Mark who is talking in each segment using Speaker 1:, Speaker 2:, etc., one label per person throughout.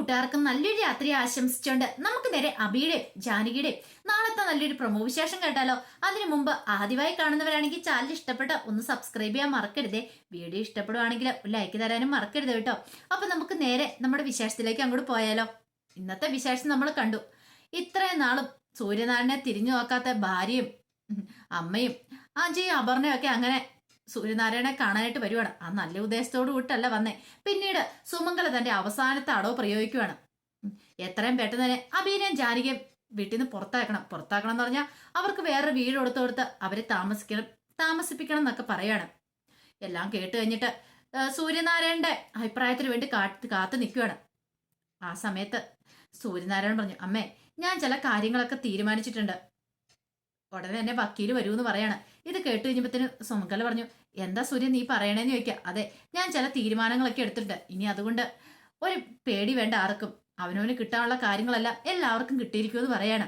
Speaker 1: കൂട്ടുകാർക്കും നല്ലൊരു രാത്രി ആശംസിച്ചുകൊണ്ട് നമുക്ക് നേരെ അബിയുടെ ജാനകിയുടെ നാളത്തെ നല്ലൊരു പ്രൊമോ വിശേഷം കേട്ടാലോ? അതിനു മുമ്പ് ആദ്യമായി കാണുന്നവരാണെങ്കിൽ ചാനൽ ഇഷ്ടപ്പെട്ട ഒന്ന് സബ്സ്ക്രൈബ് ചെയ്യാൻ മറക്കരുതേ. വീഡിയോ ഇഷ്ടപ്പെടുവാണെങ്കിൽ ലൈക്ക് തരാനും മറക്കരുത് കേട്ടോ. അപ്പൊ നമുക്ക് നേരെ നമ്മുടെ വിശേഷത്തിലേക്ക് അങ്ങോട്ട് പോയാലോ? ഇന്നത്തെ വിശേഷം നമ്മൾ കണ്ടു. ഇത്രയും നാളും സൂര്യനാരായണനെ തിരിഞ്ഞു നോക്കാത്ത ഭാര്യയും അമ്മയും അജയും അപർണയും ഒക്കെ അങ്ങനെ സൂര്യനാരായണനെ കാണാനായിട്ട് വരുവാണ്. ആ നല്ല ഉദ്ദേശത്തോട് കൂട്ടല്ല വന്നേ. പിന്നീട് സുമംഗല തന്റെ അവസാനത്തെ അടവ് പ്രയോഗിക്കുവാണ്. എത്രയും പെട്ടെന്ന് തന്നെ അബീനയും ജാനകിയും വീട്ടിൽ നിന്ന് പുറത്താക്കണം. പുറത്താക്കണം എന്ന് പറഞ്ഞാൽ അവർക്ക് വേറെ വീട് കൊടുത്തു കൊടുത്ത് അവരെ താമസിക്കണം താമസിപ്പിക്കണം എന്നൊക്കെ പറയാണ്. എല്ലാം കേട്ട് കഴിഞ്ഞിട്ട് സൂര്യനാരായണന്റെ അഭിപ്രായത്തിന് വേണ്ടി കാത്ത് കാത്തു നിൽക്കുവാണ് ആ സമയത്ത് സൂര്യനാരായണൻ പറഞ്ഞു അമ്മേ ഞാൻ ചില കാര്യങ്ങളൊക്കെ തീരുമാനിച്ചിട്ടുണ്ട്. ഉടനെ തന്നെ വരൂ എന്ന് പറയാണ്. ഇത് കേട്ട് കഴിഞ്ഞപ്പത്തിന് സുമംഗല പറഞ്ഞു എന്താ സൂര്യൻ നീ പറയണേന്ന് ചോദിക്കുക അതെ ഞാൻ ചില തീരുമാനങ്ങളൊക്കെ എടുത്തിട്ടുണ്ട്. ഇനി അതുകൊണ്ട് ഒരു പേടി വേണ്ട ആർക്കും. അവനവന് കിട്ടാനുള്ള കാര്യങ്ങളല്ല എല്ലാവർക്കും കിട്ടിയിരിക്കുമെന്ന് പറയാണ്.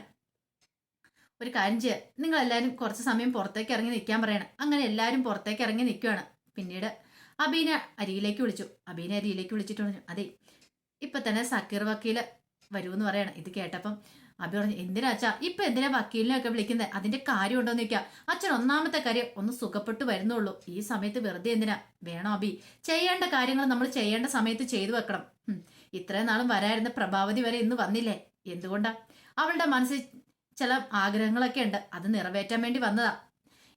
Speaker 1: ഒരു കാര്യം ചെയ്യുക നിങ്ങൾ എല്ലാവരും കുറച്ച് സമയം പുറത്തേക്ക് ഇറങ്ങി നിൽക്കാൻ പറയണം. അങ്ങനെ എല്ലാവരും പുറത്തേക്ക് ഇറങ്ങി നിൽക്കുകയാണ് പിന്നീട് അബീന അരിയിലേക്ക് വിളിച്ചു. അബീന അരിയിലേക്ക് വിളിച്ചിട്ട് പറഞ്ഞു അതെ ഇപ്പൊ തന്നെ സക്കീർ വക്കീൽ വരുമെന്ന് പറയണം. ഇത് കേട്ടപ്പം അബി പറഞ്ഞു എന്തിനാ അച്ഛാ? ഇപ്പൊ എന്തിനാ വക്കീലിനെ ഒക്കെ വിളിക്കുന്നത് അതിന്റെ കാര്യം ഉണ്ടോ എന്ന് ചോദിക്കാം. അച്ഛൻ ഒന്നാമത്തെ കാര്യം ഒന്ന് സുഖപ്പെട്ടു വരുന്നുള്ളൂ. ഈ സമയത്ത് വെറുതെ എന്തിനാ? വേണോ അബി? ചെയ്യേണ്ട കാര്യങ്ങൾ നമ്മൾ ചെയ്യേണ്ട സമയത്ത് ചെയ്തു വെക്കണം. ഇത്രയും നാളും വരായിരുന്ന പ്രഭാവതി വരെ ഇന്ന് വന്നില്ലേ? എന്തുകൊണ്ടാ? അവളുടെ മനസ്സിൽ ചില ആഗ്രഹങ്ങളൊക്കെ ഉണ്ട്. അത് നിറവേറ്റാൻ വേണ്ടി വന്നതാ.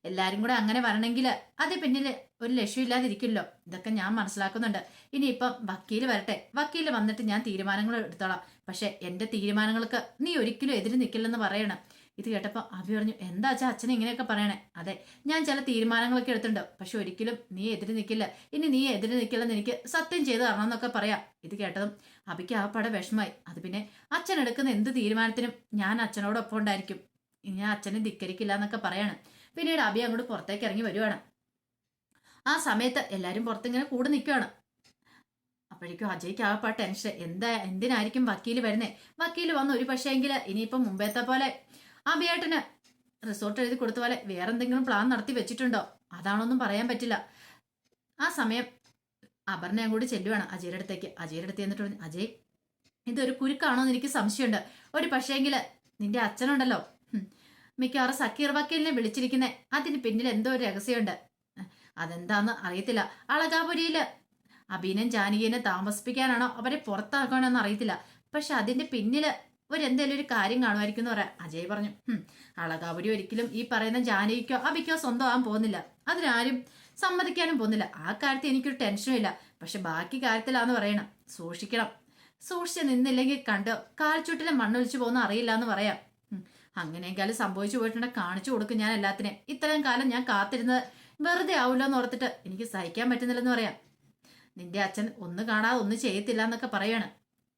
Speaker 1: എല്ലാരും കൂടെ അങ്ങനെ വരണമെങ്കിൽ അത് പിന്നിൽ ഒരു ലക്ഷ്യമില്ലാതിരിക്കില്ലോ? ഇതൊക്കെ ഞാൻ മനസ്സിലാക്കുന്നുണ്ട്. ഇനിയിപ്പം വക്കീൽ വരട്ടെ. വക്കീൽ വന്നിട്ട് ഞാൻ തീരുമാനങ്ങൾ എടുത്തോളാം. പക്ഷെ എന്റെ തീരുമാനങ്ങൾക്ക് നീ ഒരിക്കലും എതിര് നിൽക്കില്ലെന്ന് പറയണം. ഇത് കേട്ടപ്പോൾ അഭി പറഞ്ഞു എന്താ അച്ഛാ അച്ഛനെ ഇങ്ങനെയൊക്കെ പറയണേ? അതെ ഞാൻ ചില തീരുമാനങ്ങളൊക്കെ എടുത്തിട്ടുണ്ട്. പക്ഷെ ഒരിക്കലും നീ എതിര് നിൽക്കില്ല ഇനി നീ എതിര് നിൽക്കില്ലെന്ന് എനിക്ക് സത്യം ചെയ്ത് തരണം എന്നൊക്കെ പറയാം. ഇത് കേട്ടതും അഭിക്ക് ആ പട വിഷമായി അത് പിന്നെ അച്ഛൻ എടുക്കുന്ന എന്ത് തീരുമാനത്തിനും ഞാൻ അച്ഛനോടൊപ്പം ഉണ്ടായിരിക്കും. ഞാൻ അച്ഛനെ ധിക്കരിക്കില്ല എന്നൊക്കെ പറയാണ്. പിന്നീട് അബി അങ്ങോട്ട് പുറത്തേക്ക് ഇറങ്ങി വരുവാണ്. ആ സമയത്ത് എല്ലാവരും പുറത്തിങ്ങനെ കൂടെ നിൽക്കുകയാണ് അപ്പോഴേക്കും അജയ്ക്ക് ആ ടെൻഷൻ എന്താ എന്തിനായിരിക്കും വക്കീൽ വരുന്നത് വക്കീൽ വന്ന്. ഒരു പക്ഷേ എങ്കിൽ ഇനിയിപ്പം മുമ്പേത്തെ പോലെ അഭിയേട്ടന് റിസോർട്ട് എഴുതി കൊടുത്ത പോലെ വേറെ എന്തെങ്കിലും പ്ലാൻ നടത്തി വെച്ചിട്ടുണ്ടോ? അതാണൊന്നും പറയാൻ പറ്റില്ല. ആ സമയം അപർണ കൂടി ചെല്ലുവാണ് അജയുടെ അടുത്തേക്ക്. അജയുടെ അടുത്ത് എന്നിട്ട് പറഞ്ഞു അജയ് ഇതൊരു കുരുക്കാണോ എന്ന് എനിക്ക് സംശയമുണ്ട്. ഒരു പക്ഷേങ്കിൽ നിന്റെ അച്ഛനുണ്ടല്ലോ. മിക്കവാറും സക്കീർ വക്കീലിനെ വിളിച്ചിരിക്കുന്നേ. അതിന് പിന്നിൽ എന്തോ ഒരു രഹസ്യമുണ്ട്. അതെന്താന്ന് അറിയത്തില്ല. അളകാപുരിയിൽ അബീനം ജാനകിനെ താമസിപ്പിക്കാനാണോ അവരെ പുറത്താക്കണോ എന്ന് അറിയത്തില്ല. പക്ഷെ അതിന്റെ പിന്നിൽ ഒരു എന്തേലും ഒരു കാര്യം കാണുമായിരിക്കും എന്ന് പറയാം. അജയ് പറഞ്ഞു "ഹും, അളകാപുരി ഒരിക്കലും ഈ പറയുന്ന ജാനകിക്കോ അബിക്കോ സ്വന്തമാകാൻ പോകുന്നില്ല. അതിനാരും സമ്മതിക്കാനും പോകുന്നില്ല. ആ കാര്യത്തിൽ എനിക്കൊരു ടെൻഷനും ഇല്ല. പക്ഷെ ബാക്കി കാര്യത്തിലാന്ന് പറയണം. സൂക്ഷിക്കണം. സൂക്ഷിച്ച് നിന്നില്ലെങ്കിൽ കണ്ട് കാൽച്ചുട്ടിലെ മണ്ണൊലിച്ചു പോകുന്ന അറിയില്ല എന്ന് പറയാം അങ്ങനെയെങ്കിലും സംഭവിച്ചു പോയിട്ടുണ്ടെങ്കിൽ കാണിച്ചു കൊടുക്കും ഞാൻ എല്ലാത്തിനെയും. ഇത്രയും കാലം ഞാൻ കാത്തിരുന്നത് വെറുതെ ആവില്ല എന്ന് ഓർത്തിട്ട് എനിക്ക് സഹിക്കാൻ പറ്റുന്നില്ലെന്ന് പറയാം. നിന്റെ അച്ഛൻ ഒന്ന് കാണാതെ ഒന്നും ചെയ്യത്തില്ല എന്നൊക്കെ പറയാണ്.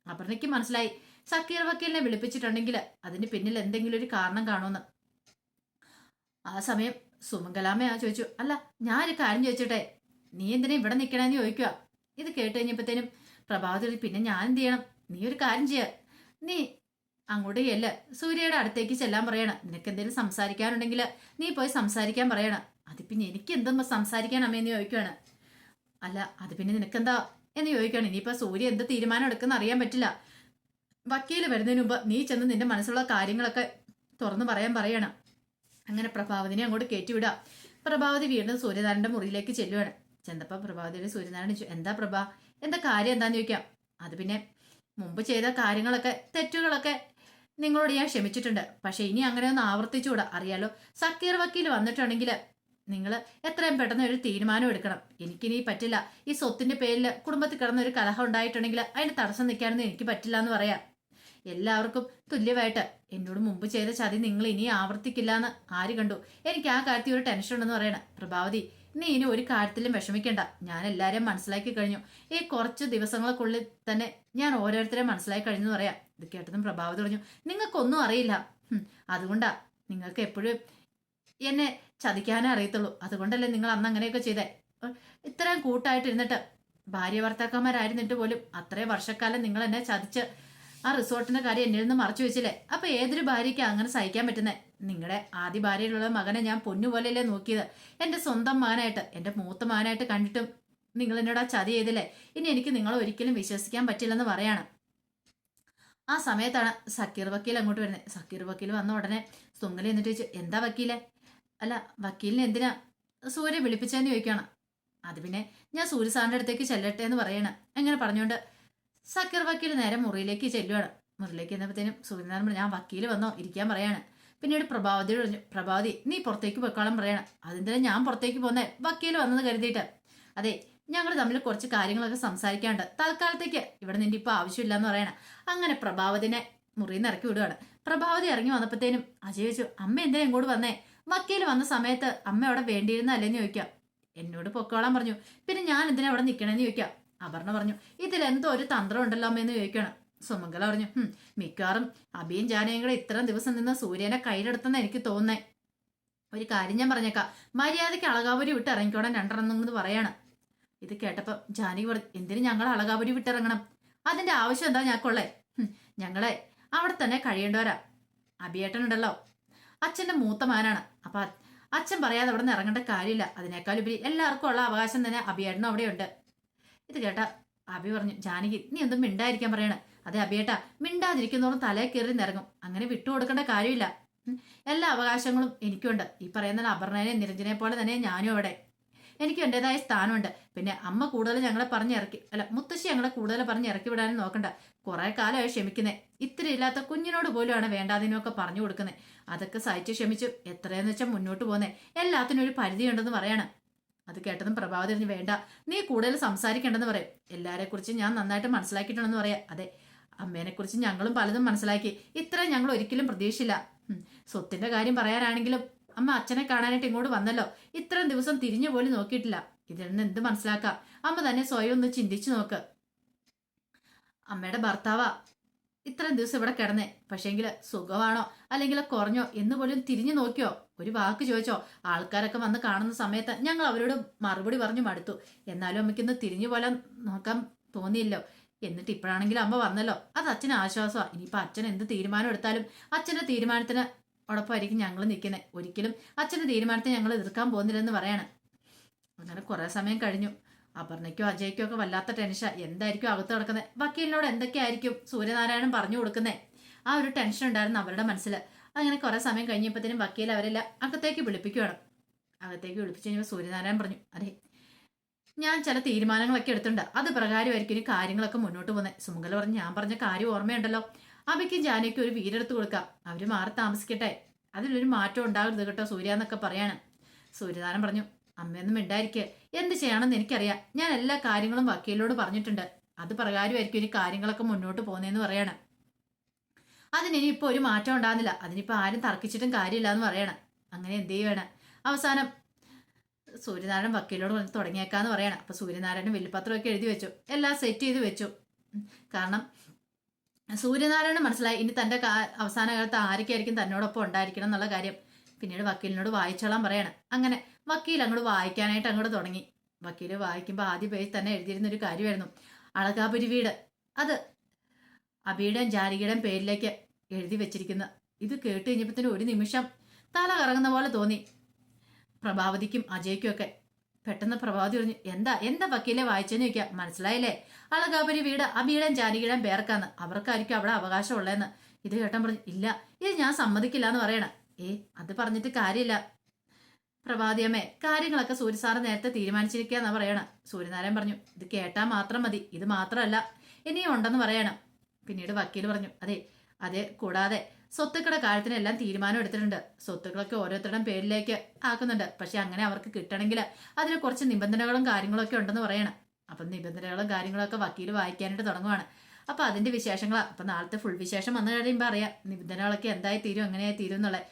Speaker 1: അപർണയ്ക്ക് മനസ്സിലായി. സക്കീർ വക്കീലിനെ വിളിപ്പിച്ചിട്ടുണ്ടെങ്കിൽ അതിന് പിന്നിൽ എന്തെങ്കിലും ഒരു കാരണം കാണുമെന്ന്. ആ സമയം സുമംഗലാമ്മ ആ ചോദിച്ചു. അല്ല ഞാൻ ഞാനൊരു കാര്യം ചോദിച്ചോട്ടെ? നീ എന്തിനാ ഇവിടെ നിൽക്കണമെന്ന് ചോദിക്കുക ഇത് കേട്ട് കഴിഞ്ഞപ്പോഴത്തേനും പ്രഭാവത്തിൽ പിന്നെ ഞാൻ എന്ത് ചെയ്യണം? നീ ഒരു കാര്യം ചെയ്യ. നീ അങ്ങോട്ട് ചെല്ല്. സൂര്യയുടെ അടുത്തേക്ക് ചെല്ലാൻ പറയണം. നിനക്ക് എന്തെങ്കിലും സംസാരിക്കാനുണ്ടെങ്കിൽ നീ പോയി സംസാരിക്കാൻ പറയണം. അത് പിന്നെ എനിക്ക് എന്തെന്ന് സംസാരിക്കാൻ അമ്മയെന്ന് ചോദിക്കുവാണ്. അല്ല അത് പിന്നെ നിനക്കെന്താ? എന്ന് ചോദിക്കുകയാണ് ഇനിയിപ്പോ സൂര്യ എന്ത് തീരുമാനം എടുക്കുന്ന അറിയാൻ പറ്റില്ല. വക്കീൽ വരുന്നതിന് മുമ്പ് നീ ചെന്ന് നിന്റെ മനസ്സിലുള്ള കാര്യങ്ങളൊക്കെ തുറന്നു പറയാൻ പറയണം. അങ്ങനെ പ്രഭാവതിനെ അങ്ങോട്ട് കയറ്റിവിടുക പ്രഭാവതി വീണ്ടും സൂര്യനാരായണന്റെ മുറിയിലേക്ക് ചെല്ലുവാണ്. ചെന്നപ്പോ പ്രഭാവതിയുടെ സൂര്യനാരായണൻ എന്താ പ്രഭാ? എന്താ കാര്യം എന്താന്ന് ചോദിക്കാം. അത് പിന്നെ മുമ്പ് ചെയ്ത കാര്യങ്ങളൊക്കെ തെറ്റുകളൊക്കെ നിങ്ങളോട് ഞാൻ ക്ഷമിച്ചിട്ടുണ്ട്. പക്ഷെ ഇനി അങ്ങനെ ഒന്ന് ആവർത്തിച്ചുകൂടാ. അറിയാലോ സക്കീർ വക്കീൽ വന്നിട്ടുണ്ടെങ്കിൽ നിങ്ങൾ എത്രയും പെട്ടെന്ന് ഒരു തീരുമാനം എടുക്കണം. എനിക്കിനി പറ്റില്ല. ഈ സ്വത്തിന്റെ പേരിൽ കുടുംബത്തിൽ കിടന്ന ഒരു കലഹം ഉണ്ടായിട്ടുണ്ടെങ്കിൽ അതിന് തടസ്സം നിൽക്കാനൊന്നും എനിക്ക് പറ്റില്ല എന്ന് പറയാം. എല്ലാവർക്കും തുല്യമായിട്ട്. എന്നോട് മുമ്പ് ചെയ്ത ചതി നിങ്ങൾ ഇനി ആവർത്തിക്കില്ല എന്ന് ആര് കണ്ടു? എനിക്ക് ആ കാര്യത്തിൽ ഒരു ടെൻഷൻ ഉണ്ടെന്ന് പറയണം. പ്രഭാവതി നീ ഇനി ഒരു കാര്യത്തിലും വിഷമിക്കണ്ട. ഞാൻ എല്ലാവരെയും മനസ്സിലാക്കി കഴിഞ്ഞു. ഈ കുറച്ച് ദിവസങ്ങൾക്കുള്ളിൽ തന്നെ ഞാൻ ഓരോരുത്തരെ മനസ്സിലാക്കി കഴിഞ്ഞു എന്ന് പറയാം. ഇത് കേട്ടതും പ്രഭാവതി പറഞ്ഞു നിങ്ങൾക്കൊന്നും അറിയില്ല. അതുകൊണ്ടാ. നിങ്ങൾക്ക് എപ്പോഴും എന്നെ ചതിക്കാനേ അറിയത്തുള്ളൂ. അതുകൊണ്ടല്ലേ നിങ്ങൾ അന്ന് അങ്ങനെയൊക്കെ ചെയ്തേ. ഇത്രയും കൂട്ടായിട്ടിരുന്നിട്ട് ഭാര്യ ഭർത്താക്കന്മാരായിരുന്നിട്ട് പോലും അത്രയും വർഷക്കാലം നിങ്ങൾ എന്നെ ചതിച്ച് ആ റിസോർട്ടിന്റെ കാര്യം എന്നിൽ നിന്ന് മറച്ചു വെച്ചില്ലേ? അപ്പൊ ഏതൊരു ഭാര്യയ്ക്ക് അങ്ങനെ സഹിക്കാൻ പറ്റുന്നേ? നിങ്ങളുടെ ആദ്യ ഭാര്യയിലുള്ള മകനെ ഞാൻ പൊന്നുപോലെയല്ലേ നോക്കിയത്? എന്റെ സ്വന്തം മകനായിട്ട് എന്റെ മൂത്ത മകനായിട്ട് കണ്ടിട്ടും നിങ്ങൾ എന്നോട് ആ ചതി ചെയ്തില്ലേ? ഇനി എനിക്ക് നിങ്ങളെ ഒരിക്കലും വിശ്വസിക്കാൻ പറ്റില്ലെന്ന് പറയാണ്. ആ സമയത്താണ് സക്കീർ വക്കീൽ അങ്ങോട്ട് വരുന്നത് സക്കീർ വക്കീൽ വന്ന ഉടനെ സുങ്കലി എന്നിട്ട് ചോദിച്ചു എന്താ വക്കീലെ? അല്ല വക്കീലിനെ എന്തിനാ സൂര്യ വിളിപ്പിച്ചതെന്ന് ചോദിക്കണം അത് പിന്നെ ഞാൻ സൂര്യ സാറിന്റെ അടുത്തേക്ക് ചെല്ലട്ടെ എന്ന് പറയണം. അങ്ങനെ പറഞ്ഞുകൊണ്ട് സക്കീർ വക്കീൽ നേരെ മുറിയിലേക്ക് ചെല്ലുവാണ്. മുറിയിലേക്ക് എന്നപ്പോഴത്തേനും സൂര്യനാരായണൻ പറഞ്ഞു ഞാൻ വക്കീൽ വന്നോ? ഇരിക്കാൻ പറയാണ്. പിന്നീട് പ്രഭാവതിയോട് പറഞ്ഞു പ്രഭാവതി നീ പുറത്തേക്ക് പൊയ്ക്കോളം പറയണം. അതെന്തിനാ ഞാൻ പുറത്തേക്ക് പോന്നേ വക്കീൽ വന്നത് കരുതിയിട്ട്. അതെ ഞങ്ങൾ തമ്മിൽ കുറച്ച് കാര്യങ്ങളൊക്കെ സംസാരിക്കാണ്ട് തൽക്കാലത്തേക്ക് ഇവിടെ നിന്റെ ഇപ്പൊ ആവശ്യമില്ല എന്ന് പറയണം. അങ്ങനെ പ്രഭാവതിനെ മുറിയിൽ നിന്ന് ഇറക്കി വിടുകയാണ് പ്രഭാവതി ഇറങ്ങി വന്നപ്പോഴത്തേനും അജയ് ചോദിച്ചു അമ്മ എന്തിനാ ഇങ്ങോട്ട് വന്നേ? വക്കീൽ വന്ന സമയത്ത് അമ്മ അവിടെ വേണ്ടിയിരുന്ന അല്ലെന്ന് ചോദിക്കാം. എന്നോട് പൊക്കോളാൻ പറഞ്ഞു. പിന്നെ ഞാൻ എന്തിനാ അവിടെ നിൽക്കണേന്ന് ചോദിക്കാം. അപർണ പറഞ്ഞു ഇതിൽ എന്തോ ഒരു തന്ത്രം ഉണ്ടല്ലോ അമ്മയെന്ന് ചോദിക്കണം. സുമംഗല പറഞ്ഞു "ഹും, മിക്കവാറും അബിയും ജാനയും കൂടെ ഇത്രയും ദിവസം നിന്ന് സൂര്യനെ കയ്യിലെടുത്തെന്ന് എനിക്ക് തോന്നേ ഒരു കാര്യം ഞാൻ പറഞ്ഞേക്കാം. മര്യാദയ്ക്ക് അളകാപുരി വിട്ട് ഇറങ്ങിക്കോടാൻ രണ്ടെണ്ണം എന്ന് പറയാണ്. ഇത് കേട്ടപ്പോൾ ജാനകി പറഞ്ഞു എന്തിനു ഞങ്ങൾ അളകാപുരി വിട്ടിറങ്ങണം അതിന്റെ ആവശ്യം എന്താ ഞങ്ങൾക്കുള്ളേ? കൊള്ളേ ഞങ്ങളെ അവിടെ തന്നെ കഴിയേണ്ടവരാ. അഭിയേട്ടനുണ്ടല്ലോ അച്ഛന്റെ മൂത്ത മാനാണ് അപ്പൊ അച്ഛൻ പറയാതെ അവിടെ നിന്ന് ഇറങ്ങേണ്ട കാര്യമില്ല. അതിനേക്കാൾ ഉപരി എല്ലാവർക്കും ഉള്ള അവകാശം തന്നെ അഭിയേട്ടനും അവിടെയുണ്ട്. ഇത് കേട്ട അഭി പറഞ്ഞു ജാനകി നീ ഒന്നും മിണ്ടായിരിക്കാൻ പറയണേ. അതെ അഭിയേട്ടാ മിണ്ടാതിരിക്കുന്നതോറും തലേ കയറി നിറങ്ങും അങ്ങനെ വിട്ടുകൊടുക്കേണ്ട കാര്യമില്ല. എല്ലാ അവകാശങ്ങളും എനിക്കുണ്ട്. ഈ പറയുന്ന അപർണനെ നിരഞ്ജനെ പോലെ തന്നെ ഞാനും അവിടെ. എനിക്കും എന്റെതായ സ്ഥാനമുണ്ട്. പിന്നെ അമ്മ കൂടുതൽ ഞങ്ങളെ പറഞ്ഞ് ഇറക്കി അല്ല മുത്തശ്ശി ഞങ്ങളെ കൂടുതൽ പറഞ്ഞ് ഇറക്കി വിടാനും നോക്കണ്ട. കുറെ കാലമായി ക്ഷമിക്കുന്നേ. ഇത്തിരി ഇല്ലാത്ത കുഞ്ഞിനോട് പോലുമാണ് വേണ്ടാതിനൊക്കെ പറഞ്ഞു കൊടുക്കുന്നത് അതൊക്കെ സഹിച്ച് ക്ഷമിച്ചു എത്രയെന്ന് വെച്ചാൽ മുന്നോട്ട് പോകുന്നേ എല്ലാത്തിനും ഒരു പരിധിയുണ്ടെന്ന് പറയണം. അത് കേട്ടതും പ്രഭാവതി വേണ്ട നീ കൂടുതൽ സംസാരിക്കേണ്ടെന്ന് പറയും. എല്ലാരെ കുറിച്ച് ഞാൻ നന്നായിട്ട് മനസ്സിലാക്കിയിട്ടുണ്ടെന്ന് പറയാം. അതെ അമ്മേനെ കുറിച്ച് ഞങ്ങളും പലതും മനസ്സിലാക്കി. ഇത്ര ഞങ്ങൾ ഒരിക്കലും പ്രതീക്ഷയില്ല. സ്വത്തിന്റെ കാര്യം പറയാനാണെങ്കിലും അമ്മ അച്ഛനെ കാണാനായിട്ട് ഇങ്ങോട്ട് വന്നല്ലോ. ഇത്രയും ദിവസം തിരിഞ്ഞു പോലും നോക്കിയിട്ടില്ല. ഇതിൽ നിന്ന് എന്ത് മനസ്സിലാക്കാം? അമ്മ തന്നെ സ്വയം ഒന്ന് ചിന്തിച്ചു നോക്ക്. അമ്മയുടെ ഭർത്താവാ. ഇത്രയും ദിവസം ഇവിടെ കിടന്നേ. പക്ഷേങ്കിൽ സുഖമാണോ? അല്ലെങ്കിൽ കുറഞ്ഞോ? എന്ന് പോലും തിരിഞ്ഞു നോക്കിയോ? ഒരു വാക്ക് ചോദിച്ചോ? ആൾക്കാരൊക്കെ വന്ന് കാണുന്ന സമയത്ത് ഞങ്ങൾ അവരോട് മറുപടി പറഞ്ഞു മടുത്തു. എന്നാലും അമ്മയ്ക്കൊന്ന് തിരിഞ്ഞു പോലെ നോക്കാൻ തോന്നിയില്ലോ. എന്നിട്ട് ഇപ്പോഴാണെങ്കിലും അമ്മ വന്നല്ലോ. അത് അച്ഛന് ആശ്വാസമാണ് ഇനിയിപ്പോൾ അച്ഛൻ എന്ത് തീരുമാനം എടുത്താലും അച്ഛന്റെ തീരുമാനത്തിന് ഉടപ്പായിരിക്കും ഞങ്ങൾ നിൽക്കുന്നത് ഒരിക്കലും അച്ഛന്റെ തീരുമാനത്തെ ഞങ്ങൾ എതിർക്കാൻ പോകുന്നില്ലെന്ന് പറയാണ്. അങ്ങനെ കുറേ സമയം കഴിഞ്ഞു. അപർണയ്ക്കോ അജയ്ക്കോ ഒക്കെ വല്ലാത്ത ടെൻഷൻ എന്തായിരിക്കും അകത്ത് കിടക്കുന്നത് വക്കീലിനോട് എന്തൊക്കെയായിരിക്കും സൂര്യനാരായണൻ പറഞ്ഞു കൊടുക്കുന്നത് ആ ഒരു ടെൻഷൻ ഉണ്ടായിരുന്നു അവരുടെ മനസ്സിൽ അങ്ങനെ കുറേ സമയം കഴിഞ്ഞപ്പോഴത്തേനും വക്കീൽ അവരെല്ലാം അകത്തേക്ക് വിളിപ്പിക്കുകയാണ് അകത്തേക്ക് വിളിപ്പിച്ച് കഴിഞ്ഞപ്പോൾ സൂര്യനാരായണൻ പറഞ്ഞു അതെ ഞാൻ ചില തീരുമാനങ്ങളൊക്കെ എടുത്തിട്ടുണ്ട്. അത് പ്രകാരമായിരിക്കും കാര്യങ്ങളൊക്കെ മുന്നോട്ട് പോകുന്നത് സുമംഗല പറഞ്ഞു ഞാൻ പറഞ്ഞ കാര്യം ഓർമ്മയുണ്ടല്ലോ. അവയ്ക്കും ജാനയ്ക്കും ഒരു വീടെടുത്ത് കൊടുക്കാം. അവർ മാറി താമസിക്കട്ടെ. അതിലൊരു മാറ്റം ഉണ്ടാകരുത് കേട്ടോ സൂര്യ എന്നൊക്കെ പറയാണ്. സൂര്യദാനം പറഞ്ഞു അമ്മയൊന്നും മിണ്ടായിരിക്കുക എന്ത് ചെയ്യണമെന്ന് എനിക്കറിയാം. ഞാൻ എല്ലാ കാര്യങ്ങളും വക്കീലിനോട് പറഞ്ഞിട്ടുണ്ട്. അത് പ്രകാരമായിരിക്കും ഇനി കാര്യങ്ങളൊക്കെ മുന്നോട്ട് പോകുന്നതെന്ന് പറയാണ്. അതിനി ഇപ്പോൾ ഒരു മാറ്റം ഉണ്ടാകുന്നില്ല. അതിനിപ്പോൾ ആരും തർക്കിച്ചിട്ടും കാര്യമില്ല എന്ന് പറയണം. അങ്ങനെ എന്ത് ചെയ്യുവാണ്? അവസാനം സൂര്യനാരായണൻ വക്കീലോട് വന്ന് തുടങ്ങിയേക്കാന്ന് പറയണം. അപ്പോൾ സൂര്യനാരായണൻ വില്ലുപത്രമൊക്കെ എഴുതി വെച്ചു. എല്ലാം സെറ്റ് ചെയ്ത് വെച്ചു. കാരണം സൂര്യനാരായണൻ മനസ്സിലായി. ഇനി തന്റെ അവസാന കാലത്ത് ആരൊക്കെയായിരിക്കും തന്നോടൊപ്പം ഉണ്ടായിരിക്കണം എന്നുള്ള കാര്യം. പിന്നീട് വക്കീലിനോട് വായിച്ചോളാൻ പറയാണ്. അങ്ങനെ വക്കീൽ അങ്ങോട്ട് വായിക്കാനായിട്ട് അങ്ങോട്ട് തുടങ്ങി. വക്കീൽ വായിക്കുമ്പോൾ ആദ്യ പേജ് തന്നെ എഴുതിയിരുന്ന ഒരു കാര്യമായിരുന്നു. അളകാപുരി വീട്. അത് അബിയുടെയും ജാരികയുടെയും പേരിലേക്ക് എഴുതി വെച്ചിരിക്കുന്ന. ഇത് കേട്ട് കഴിഞ്ഞപ്പോൾ തന്നെ ഒരു നിമിഷം തല കറങ്ങുന്ന പോലെ തോന്നി. പ്രഭാവതിക്കും അജയ്ക്കും ഒക്കെ. പെട്ടെന്ന് പ്രഭാതി പറഞ്ഞു എന്താ എന്താ വക്കീലെ വായിച്ചെന്ന് ചോദിക്കാം മനസ്സിലായില്ലേ? അളകാപുരി വീട് അബിയുടെയും ജാനകിയുടെയും പേർക്കാന്ന്. അവർക്കായിരിക്കും അവിടെ അവകാശം ഉള്ളതെന്ന് ഇത് കേട്ടൻ പറഞ്ഞു ഇല്ല ഇത് ഞാൻ സമ്മതിക്കില്ല എന്ന് പറയണ. ഏ അത് പറഞ്ഞിട്ട് കാര്യമില്ല. പ്രഭാതിയമ്മേ കാര്യങ്ങളൊക്കെ സൂര്യസാറ് നേരത്തെ തീരുമാനിച്ചിരിക്കുകയെന്നാ പറയണ. സൂര്യനാരായൺ പറഞ്ഞു ഇത് കേട്ടാൽ മാത്രം മതി ഇത് മാത്രമല്ല ഇനിയും ഉണ്ടെന്ന് പറയണം. പിന്നീട് വക്കീൽ പറഞ്ഞു അതെ അതെ കൂടാതെ സ്വത്തുക്കളുടെ കാര്യത്തിനെല്ലാം തീരുമാനം എടുത്തിട്ടുണ്ട്. സ്വത്തുക്കളൊക്കെ ഓരോരുത്തരുടെയും പേരിലേക്ക് ആക്കുന്നുണ്ട്. പക്ഷെ അങ്ങനെ അവർക്ക് കിട്ടണമെങ്കിൽ അതിന് കുറച്ച് നിബന്ധനകളും കാര്യങ്ങളൊക്കെ ഉണ്ടെന്ന് പറയണം. അപ്പം നിബന്ധനകളും കാര്യങ്ങളൊക്കെ വക്കീൽ വായിക്കാനായിട്ട് തുടങ്ങുവാണ്. അപ്പം അതിന്റെ വിശേഷങ്ങളാണ് അപ്പം നാളത്തെ ഫുൾ വിശേഷം വന്നു കഴിയുമ്പോൾ അറിയാം നിബന്ധനകളൊക്കെ എന്തായി തീരും എങ്ങനെയായി തീരും എന്നുള്ളത്.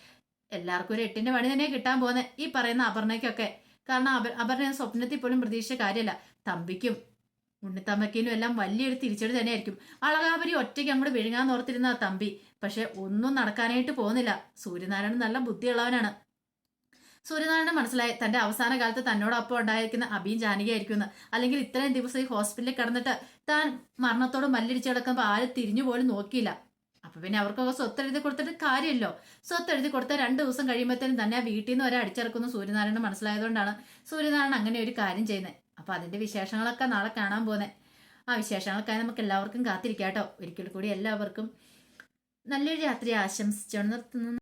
Speaker 1: എല്ലാവർക്കും ഒരു എട്ടിന്റെ പണി തന്നെ കിട്ടാൻ പോകുന്നത്. ഈ പറയുന്ന അപർണയ്ക്കൊക്കെ. കാരണം അപർ അപർണ സ്വപ്നത്തിൽ പോലും പ്രതീക്ഷിച്ച കാര്യമല്ല. തമ്പിക്കും ഉണ്ണിത്തമ്മക്കിനും എല്ലാം വലിയൊരു തിരിച്ചടി തന്നെയായിരിക്കും. അളകാപരി ഒറ്റയ്ക്ക് അങ്ങോട്ട് വിഴുങ്ങാൻ ഓർത്തിരുന്ന തമ്പി. പക്ഷെ ഒന്നും നടക്കാനായിട്ട് പോകുന്നില്ല. സൂര്യനാരായണൻ നല്ല ബുദ്ധിയുള്ളവനാണ്. സൂര്യനാരായണൻ മനസ്സിലായി തന്റെ അവസാന കാലത്ത് തന്നോടൊപ്പം ഉണ്ടായിരിക്കുന്ന അബിയും ജാനകിയായിരിക്കും എന്ന് അല്ലെങ്കിൽ ഇത്രയും ദിവസം ഈ ഹോസ്പിറ്റലിൽ കിടന്നിട്ട് താൻ മരണത്തോട് മല്ലിടിച്ച് കിടക്കുമ്പോൾ ആരും തിരിഞ്ഞു പോലും നോക്കിയില്ല. അപ്പൊ പിന്നെ അവർക്കൊക്കെ സ്വത്ത് എഴുതി കൊടുത്തിട്ട് കാര്യമല്ലോ? സ്വത്ത് എഴുതി കൊടുത്ത രണ്ട് ദിവസം കഴിയുമ്പോഴത്തേനും തന്നെ ആ വീട്ടിൽ നിന്ന് വരെ അടിച്ചിറക്കുന്ന സൂര്യനാരായണൻ മനസ്സിലായതുകൊണ്ടാണ് സൂര്യനാരായണൻ അങ്ങനെ ഒരു കാര്യം ചെയ്യുന്നത് അപ്പൊ അതിന്റെ വിശേഷങ്ങളൊക്കെ നാളെ കാണാൻ പോകുന്നത് ആ വിശേഷങ്ങൾക്കായി നമുക്ക് എല്ലാവർക്കും കാത്തിരിക്കാം കേട്ടോ ഒരിക്കൽ കൂടി എല്ലാവർക്കും നല്ലൊരു രാത്രി ആശംസിച്ചുകൊണ്ട് നിർത്തുന്നു.